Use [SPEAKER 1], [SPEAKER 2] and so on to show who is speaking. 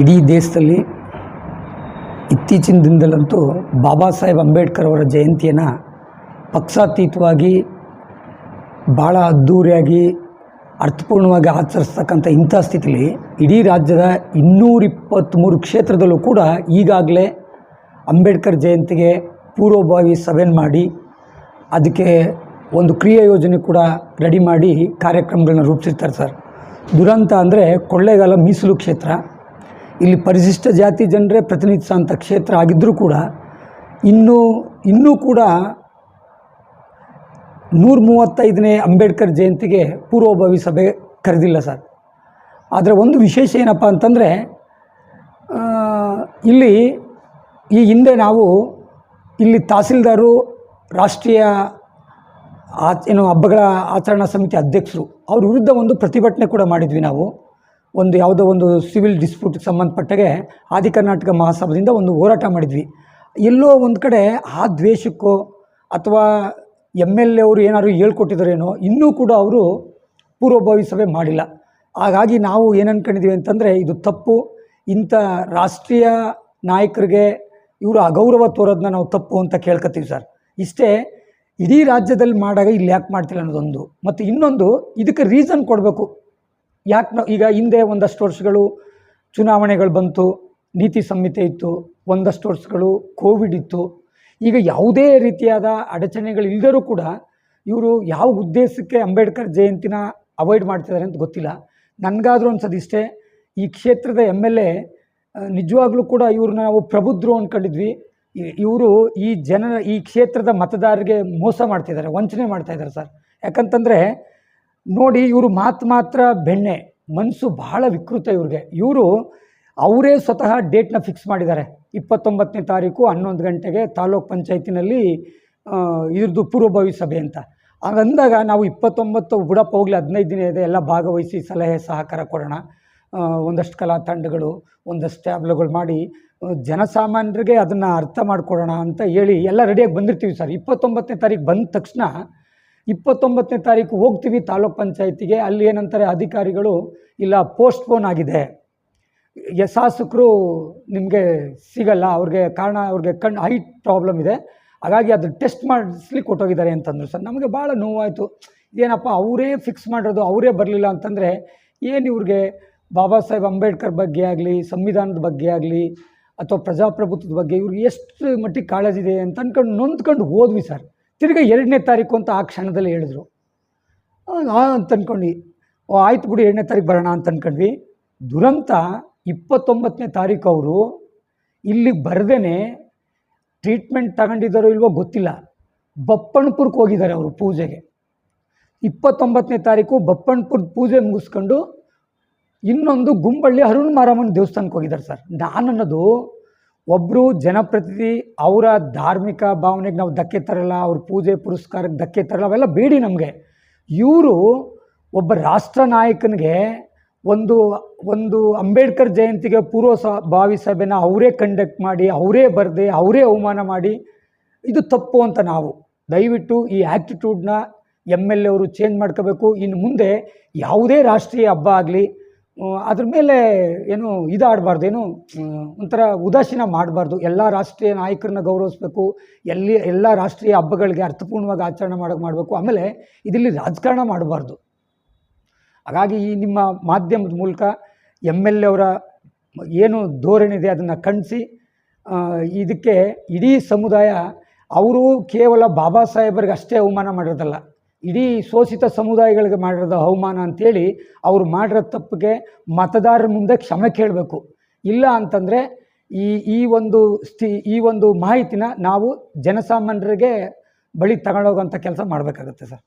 [SPEAKER 1] ಇಡೀ ದೇಶದಲ್ಲಿ ಇತ್ತೀಚಿನ ದಿನದಲ್ಲಂತೂ ಬಾಬಾ ಸಾಹೇಬ್ ಅಂಬೇಡ್ಕರ್ ಅವರ ಜಯಂತಿಯನ್ನು ಪಕ್ಷಾತೀತವಾಗಿ ಭಾಳ ಅದ್ಧೂರಿಯಾಗಿ ಅರ್ಥಪೂರ್ಣವಾಗಿ ಆಚರಿಸ್ತಕ್ಕಂಥ ಇಂಥ ಸ್ಥಿತಿಲಿ ಇಡೀ ರಾಜ್ಯದ ಇನ್ನೂರಿಪ್ಪತ್ತ್ಮೂರು ಕ್ಷೇತ್ರದಲ್ಲೂ ಕೂಡ ಈಗಾಗಲೇ ಅಂಬೇಡ್ಕರ್ ಜಯಂತಿಗೆ ಪೂರ್ವಭಾವಿ ಸಭೆಯನ್ನು ಮಾಡಿ, ಅದಕ್ಕೆ ಒಂದು ಕ್ರಿಯಾ ಯೋಜನೆ ಕೂಡ ರೆಡಿ ಮಾಡಿ ಕಾರ್ಯಕ್ರಮಗಳನ್ನ ರೂಪಿಸಿರ್ತಾರೆ ಸರ್. ದುರಂತ ಅಂದರೆ ಕೊಳ್ಳೇಗಾಲ ಮೀಸಲು ಕ್ಷೇತ್ರ. ಇಲ್ಲಿ ಪರಿಶಿಷ್ಟ ಜಾತಿ ಜನರೇ ಪ್ರತಿನಿಧಿಸುವಂಥ ಕ್ಷೇತ್ರ ಆಗಿದ್ದರೂ ಕೂಡ ಇನ್ನೂ ಇನ್ನೂ ಕೂಡ ನೂರ ಮೂವತ್ತೈದನೇ ಅಂಬೇಡ್ಕರ್ ಜಯಂತಿಗೆ ಪೂರ್ವಭಾವಿ ಸಭೆ ಕರೆದಿಲ್ಲ ಸರ್. ಆದರೆ ಒಂದು ವಿಶೇಷ ಏನಪ್ಪ ಅಂತಂದರೆ ಇಲ್ಲಿ ಈ ಹಿಂದೆ ನಾವು ಇಲ್ಲಿ ತಹಸೀಲ್ದಾರು, ರಾಷ್ಟ್ರೀಯ ಆ, ಏನು ಹಬ್ಬಗಳ ಆಚರಣಾ ಸಮಿತಿ ಅಧ್ಯಕ್ಷರು, ಅವ್ರ ವಿರುದ್ಧ ಒಂದು ಪ್ರತಿಭಟನೆ ಕೂಡ ಮಾಡಿದ್ವಿ ನಾವು. ಒಂದು ಯಾವುದೋ ಒಂದು ಸಿವಿಲ್ ಡಿಸ್ಪ್ಯೂಟ್ಗೆ ಸಂಬಂಧಪಟ್ಟಾಗೆ ಆದಿ ಕರ್ನಾಟಕ ಮಹಾಸಭದಿಂದ ಒಂದು ಹೋರಾಟ ಮಾಡಿದ್ವಿ. ಎಲ್ಲೋ ಒಂದು ಕಡೆ ಆ ದ್ವೇಷಕ್ಕೋ ಅಥವಾ ಎಂ ಎಲ್ ಎ ಅವರು ಏನಾದ್ರು ಹೇಳ್ಕೊಟ್ಟಿದ್ದಾರೇನೋ ಇನ್ನೂ ಕೂಡ ಅವರು ಪೂರ್ವಭಾವಿ ಸಭೆ ಮಾಡಿಲ್ಲ. ಹಾಗಾಗಿ ನಾವು ಏನು ಅಂತಂದರೆ ಇದು ತಪ್ಪು. ಇಂಥ ರಾಷ್ಟ್ರೀಯ ನಾಯಕರಿಗೆ ಇವರು ಅಗೌರವ ತೋರೋದನ್ನ ನಾವು ತಪ್ಪು ಅಂತ ಕೇಳ್ಕೊತೀವಿ ಸರ್. ಇಷ್ಟೇ ಇಡೀ ರಾಜ್ಯದಲ್ಲಿ ಮಾಡಾಗ ಇಲ್ಲಿ ಯಾಕೆ ಮಾಡ್ತಿಲ್ಲ ಅನ್ನೋದೊಂದು. ಮತ್ತು ಇನ್ನೊಂದು ಇದಕ್ಕೆ ರೀಸನ್ ಕೊಡಬೇಕು. ಯಾಕೆ ಈಗ ಹಿಂದೆ ಒಂದಷ್ಟು ವರ್ಷಗಳು ಚುನಾವಣೆಗಳು ಬಂತು, ನೀತಿ ಸಂಹಿತೆ ಇತ್ತು, ಒಂದಷ್ಟು ವರ್ಷಗಳು ಕೋವಿಡ್ ಇತ್ತು. ಈಗ ಯಾವುದೇ ರೀತಿಯಾದ ಅಡಚಣೆಗಳು ಇಲ್ಲದರೂ ಕೂಡ ಇವರು ಯಾವ ಉದ್ದೇಶಕ್ಕೆ ಅಂಬೇಡ್ಕರ್ ಜಯಂತಿನ ಅವಾಯ್ಡ್ ಮಾಡ್ತಿದ್ದಾರೆ ಅಂತ ಗೊತ್ತಿಲ್ಲ. ನನಗಾದರೂ ಅನ್ಸೋದು ಇಷ್ಟೇ, ಈ ಕ್ಷೇತ್ರದ ಎಂ ಎಲ್ ಎ ನಿಜವಾಗ್ಲೂ ಕೂಡ ಇವ್ರನ್ನ ನಾವು ಪ್ರಬುದ್ಧರು ಅಂದ್ಕೊಂಡಿದ್ವಿ ಇವರು ಈ ಜನ ಈ ಕ್ಷೇತ್ರದ ಮತದಾರರಿಗೆ ಮೋಸ ಮಾಡ್ತಿದ್ದಾರೆ, ವಂಚನೆ ಮಾಡ್ತಾ ಇದ್ದಾರೆ ಸರ್. ಯಾಕಂತಂದರೆ ನೋಡಿ ಇವರು ಮಾತು ಮಾತ್ರ ಬೆಣ್ಣೆ ಮನಸ್ಸು ಬಹಳ ವಿಕೃತ ಇವ್ರಿಗೆ. ಇವರು ಅವರೇ ಸ್ವತಃ ಡೇಟ್ನ ಫಿಕ್ಸ್ ಮಾಡಿದ್ದಾರೆ. ಇಪ್ಪತ್ತೊಂಬತ್ತನೇ ತಾರೀಕು ಹನ್ನೊಂದು ಗಂಟೆಗೆ ತಾಲೂಕ್ ಪಂಚಾಯತಿನಲ್ಲಿ ಇದ್ರದ್ದು ಪೂರ್ವಭಾವಿ ಸಭೆ ಅಂತ. ಹಾಗಂದಾಗ ನಾವು ಇಪ್ಪತ್ತೊಂಬತ್ತು ಬುಡಪ್ಪ ಹೋಗ್ಲಿ, ಹದಿನೈದು ದಿನ ಇದೆ, ಎಲ್ಲ ಭಾಗವಹಿಸಿ ಸಲಹೆ ಸಹಕಾರ ಕೊಡೋಣ. ಒಂದಷ್ಟು ಕಲಾ ತಂಡಗಳು, ಒಂದಷ್ಟು ಟ್ಯಾಬ್ಲುಗಳು ಮಾಡಿ ಜನಸಾಮಾನ್ಯರಿಗೆ ಅದನ್ನು ಅರ್ಥ ಮಾಡಿಕೊಡೋಣ ಅಂತ ಹೇಳಿ ಎಲ್ಲ ರೆಡಿಯಾಗಿ ಬಂದಿರ್ತೀವಿ ಸರ್. ಇಪ್ಪತ್ತೊಂಬತ್ತನೇ ತಾರೀಕು ಬಂದ ತಕ್ಷಣ ಇಪ್ಪತ್ತೊಂಬತ್ತನೇ ತಾರೀಕು ಹೋಗ್ತೀವಿ ತಾಲೂಕ್ ಪಂಚಾಯತಿಗೆ. ಅಲ್ಲಿ ಏನಂತಾರೆ ಅಧಿಕಾರಿಗಳು, ಇಲ್ಲ ಪೋಸ್ಟ್ಪೋನ್ ಆಗಿದೆ. ಯಶಾಸಕರು ಶಾಸಕರು ನಿಮಗೆ ಸಿಗಲ್ಲ, ಅವ್ರಿಗೆ ಕಾರಣ, ಅವ್ರಿಗೆ ಕಣ್ಣು ಹೈಟ್ ಪ್ರಾಬ್ಲಮ್ ಇದೆ. ಹಾಗಾಗಿ ಅದು ಟೆಸ್ಟ್ ಮಾಡಿಸ್ಲಿಕ್ಕೆ ಕೊಟ್ಟೋಗಿದ್ದಾರೆ ಅಂತಂದರು. ಸರ್, ನಮಗೆ ಭಾಳ ನೋವಾಯಿತು. ಏನಪ್ಪ ಅವರೇ ಫಿಕ್ಸ್ ಮಾಡಿರೋದು, ಅವರೇ ಬರಲಿಲ್ಲ ಅಂತಂದರೆ ಏನು ಇವ್ರಿಗೆ? ಬಾಬಾ ಸಾಹೇಬ್ ಅಂಬೇಡ್ಕರ್ ಬಗ್ಗೆ ಆಗಲಿ, ಸಂವಿಧಾನದ ಬಗ್ಗೆ ಆಗಲಿ, ಅಥವಾ ಪ್ರಜಾಪ್ರಭುತ್ವದ ಬಗ್ಗೆ ಇವ್ರಿಗೆ ಎಷ್ಟು ಮಟ್ಟಿಗೆ ಕಾಳಜಿ ಇದೆ ಅಂತ ಅಂದ್ಕೊಂಡು ನೊಂದ್ಕೊಂಡು ಹೋದ್ವಿ ಸರ್. ತಿರ್ಗಿ ಎರಡನೇ ತಾರೀಕು ಅಂತ ಆ ಕ್ಷಣದಲ್ಲಿ ಹೇಳಿದ್ರು. ಅಂತ ಅಂದ್ಕೊಂಡು ಓ, ಆಯ್ತು ಬಿಡಿ, ಎರಡನೇ ತಾರೀಕು ಬರೋಣ ಅಂತ ಅಂದ್ಕೊಂಡ್ವಿ ದುರಂತ ಇಪ್ಪತ್ತೊಂಬತ್ತನೇ ತಾರೀಕು ಅವರು ಇಲ್ಲಿಗೆ ಬರ್ದೇ ಟ್ರೀಟ್ಮೆಂಟ್ ತಗೊಂಡಿದ್ದಾರೋ ಇಲ್ವೋ ಗೊತ್ತಿಲ್ಲ. ಬಪ್ಪಣ್ಪುರಕ್ಕೆ ಹೋಗಿದ್ದಾರೆ ಅವರು ಪೂಜೆಗೆ. ಇಪ್ಪತ್ತೊಂಬತ್ತನೇ ತಾರೀಕು ಬಪ್ಪಣ್ಪುರ ಪೂಜೆ ಮುಗಿಸ್ಕೊಂಡು ಇನ್ನೊಂದು ಗುಂಬಳ್ಳಿ ಅರುಣ್ ಮಾರಮ್ಮನ ದೇವಸ್ಥಾನಕ್ಕೆ ಹೋಗಿದ್ದಾರೆ ಸರ್. ನಾನು ಅನ್ನೋದು ಒಬ್ಬರು ಜನಪ್ರತಿನಿಧಿ ಅವರ ಧಾರ್ಮಿಕ ಭಾವನೆಗೆ ನಾವು ಧಕ್ಕೆ ತರಲ್ಲ, ಅವ್ರ ಪೂಜೆ ಪುರಸ್ಕಾರಕ್ಕೆ ಧಕ್ಕೆ ತರಲ್ಲ, ಅವೆಲ್ಲ ಬೇಡಿ ನಮಗೆ. ಇವರು ಒಬ್ಬ ರಾಷ್ಟ್ರ ನಾಯಕನಿಗೆ ಒಂದು ಒಂದು ಅಂಬೇಡ್ಕರ್ ಜಯಂತಿಗೆ ಪೂರ್ವ ಸ ಭಾವಿ ಸಭೆನ ಅವರೇ ಕಂಡಕ್ಟ್ ಮಾಡಿ, ಅವರೇ ಬರೆದೆ, ಅವರೇ ಅವಮಾನ ಮಾಡಿ, ಇದು ತಪ್ಪು ಅಂತ ನಾವು. ದಯವಿಟ್ಟು ಈ ಆ್ಯಕ್ಟಿಟ್ಯೂಡ್ನ ಎಂ ಎಲ್ ಎ ಅವರು ಚೇಂಜ್ ಮಾಡ್ಕೋಬೇಕು. ಇನ್ನು ಮುಂದೆ ಯಾವುದೇ ರಾಷ್ಟ್ರೀಯ ಹಬ್ಬ ಆಗಲಿ ಅದ್ರ ಮೇಲೆ ಏನು ಇದಾಡಬಾರ್ದು, ಏನು ಒಂಥರ ಉದಾಸೀನ ಮಾಡಬಾರ್ದು. ಎಲ್ಲ ರಾಷ್ಟ್ರೀಯ ನಾಯಕರನ್ನ ಗೌರವಿಸ್ಬೇಕು, ಎಲ್ಲಿ, ಎಲ್ಲ ರಾಷ್ಟ್ರೀಯ ಹಬ್ಬಗಳಿಗೆ ಅರ್ಥಪೂರ್ಣವಾಗಿ ಆಚರಣೆ ಮಾಡೋಕೆ ಮಾಡಬೇಕು. ಆಮೇಲೆ ಇದರಲ್ಲಿ ರಾಜಕಾರಣ ಮಾಡಬಾರ್ದು. ಹಾಗಾಗಿ ಈ ನಿಮ್ಮ ಮಾಧ್ಯಮದ ಮೂಲಕ ಎಂ ಎಲ್ ಎ ಅವರ ಏನು ಧೋರಣೆ ಇದೆ ಅದನ್ನು ಖಂಡಿಸಿ ಇದಕ್ಕೆ ಇಡೀ ಸಮುದಾಯ, ಅವರು ಕೇವಲ ಬಾಬಾ ಸಾಹೇಬರಿಗೆ ಅಷ್ಟೇ ಅವಮಾನ ಮಾಡಿರೋದಲ್ಲ. ಇಡೀ ಶೋಷಿತ ಸಮುದಾಯಗಳಿಗೆ ಮಾಡಿರೋದು ಅವಮಾನ ಅಂತೇಳಿ ಅವರು ಮಾಡಿರೋ ತಪ್ಪಿಗೆ ಮತದಾರರ ಮುಂದೆ ಕ್ಷಮೆ ಕೇಳಬೇಕು. ಇಲ್ಲ ಅಂತಂದರೆ ಈ ಈ ಒಂದು ಸ್ಥಿ, ಈ ಒಂದು ಮಾಹಿತಿನ ನಾವು ಜನಸಾಮಾನ್ಯರಿಗೆ ಬಳಿ ತಗೊಂಡೋಗೋಂಥ ಕೆಲಸ ಮಾಡಬೇಕಾಗುತ್ತೆ ಸರ್.